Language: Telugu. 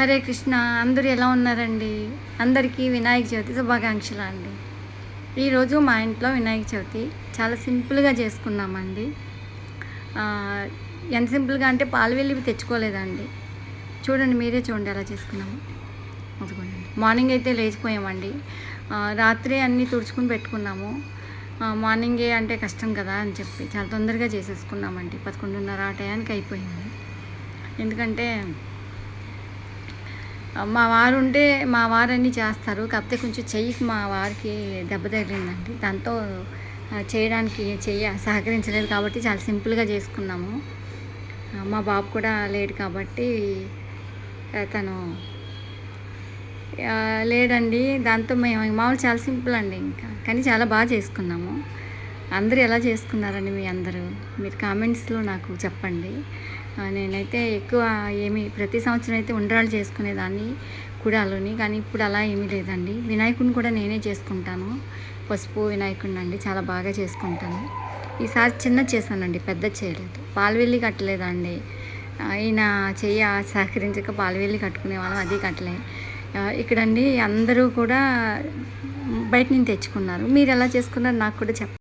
హరే కృష్ణ అందరూ ఎలా ఉన్నారండి? అందరికీ వినాయక చవితి శుభాకాంక్షలు అండి. ఈరోజు మా ఇంట్లో వినాయక చవితి చాలా సింపుల్గా చేసుకున్నామండి. ఎంత సింపుల్గా అంటే పాలు వెళ్ళి తెచ్చుకోలేదండి. చూడండి మీరే చూడండి ఎలా చేసుకున్నాము. అదిగోండి మార్నింగ్ అయితే లేచిపోయామండి. రాత్రి అన్నీ తుడుచుకుని పెట్టుకున్నాము. మార్నింగే అంటే కష్టం కదా అని చెప్పి చాలా తొందరగా చేసేసుకున్నామండి. పదకొండున్నర ఆ టయానికి అయిపోయింది. ఎందుకంటే మా వారు ఉంటే మా వారు అన్నీ చేస్తారు. కాకపోతే కొంచెం చెయ్యికి మా వారికి దెబ్బ తగిలిందండి. దాంతో చేయడానికి చెయ్యి సహకరించలేదు కాబట్టి చాలా సింపుల్గా చేసుకున్నాము. మా బాబు కూడా లేడు కాబట్టి తను లేడండి. దాంతో మేము మామూలు చాలా సింపుల్ అండి ఇంకా. కానీ చాలా బాగా చేసుకున్నాము. అందరూ ఎలా చేసుకున్నారండి మీ అందరూ? మీరు కామెంట్స్లో నాకు చెప్పండి. నేనైతే ఎక్కువ ఏమి ప్రతి సంవత్సరం అయితే ఉండరాలు చేసుకునేదాన్ని కూడాలోని కానీ ఇప్పుడు అలా ఏమీ లేదండి. వినాయకుడిని కూడా నేనే చేసుకుంటాను. పసుపు వినాయకుడిని అండి చాలా బాగా చేసుకుంటాను. ఈసారి చిన్న చేశానండి పెద్ద చేయలేదు. పాలవెల్లి కట్టలేదండి. ఈయన చెయ్యి సహకరించక పాలవెల్లి కట్టుకునే వాళ్ళం అది కట్టలే. ఇక్కడండి అందరూ కూడా బయట నుంచి తెచ్చుకున్నారు. మీరు ఎలా చేసుకున్నారు నాకు కూడా చెప్పండి.